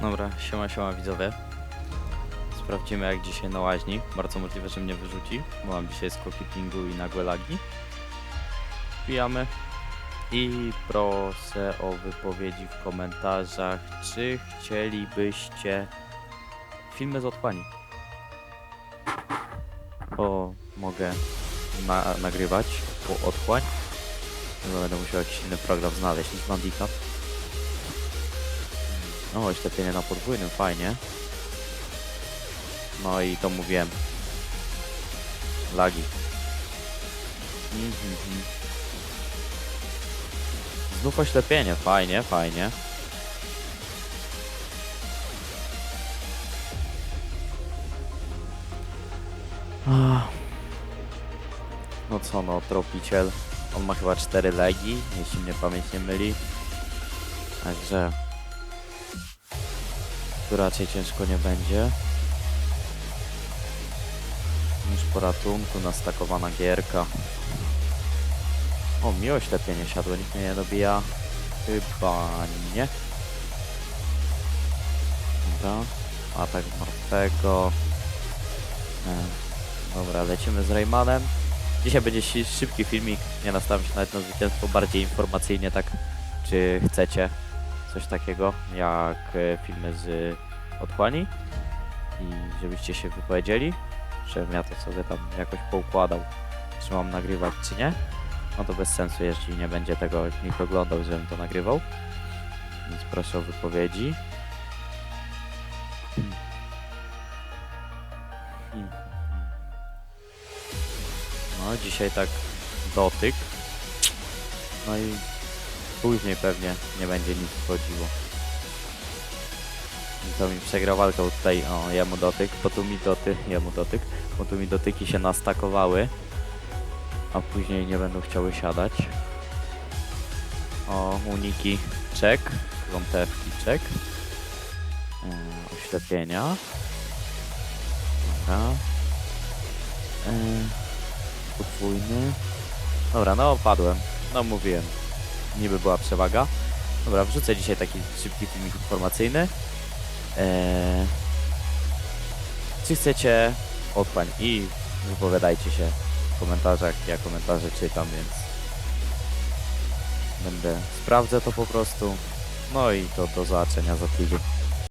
Dobra, siema, siema widzowie. Sprawdzimy jak dzisiaj na łaźni. Bardzo możliwe, że mnie wyrzuci, bo mam dzisiaj skoki pingu i nagłe lagi. Wbijamy. I proszę o wypowiedzi w komentarzach, czy chcielibyście filmy z otchłani. Bo mogę na nagrywać po otchłań. Będę musiał jakiś inny program znaleźć niż Bandicam. O, oślepienie na podwójnym, fajnie. No i to mówiłem. Lagi. Znów oślepienie, fajnie, fajnie. Ach. No co no, tropiciel. On ma chyba 4 legi, jeśli mnie pamięć nie myli. Także tu raczej ciężko nie będzie. Już po ratunku nastakowana gierka. O, mi oślepienie siadło, nikt mnie nie dobija. Chyba nie. Dobra. Atak martwego. E, Dobra, lecimy z Raymanem. Dzisiaj będzie szybki filmik, nie nastawiam się nawet na zwycięstwo, bardziej informacyjnie tak, czy chcecie coś takiego jak e, filmy z otchłani i żebyście się wypowiedzieli, żebym ja to sobie tam jakoś poukładał, czy mam nagrywać, czy nie. No to bez sensu, jeśli nie będzie tego nikt oglądał, żebym to nagrywał. Więc proszę o wypowiedzi. No, dzisiaj tak dotyk. No i później pewnie nie będzie nic wchodziło. To mi przegrał walkę tutaj, o, jemu dotyk, bo tu mi dotyk, jemu dotyk, bo tu mi dotyki się nastakowały, a później nie będą chciały siadać. O, uniki, czek, kątewki, czek, e, oślepienia, dobra, e, podwójny, dobra, no padłem, no mówiłem, niby była przewaga. Dobra, wrzucę dzisiaj taki szybki filmik informacyjny. Eee, czy chcecie otchłań i wypowiadajcie się w komentarzach, ja komentarze czytam, więc będę, sprawdzę to po prostu. No i to do zobaczenia za tydzień.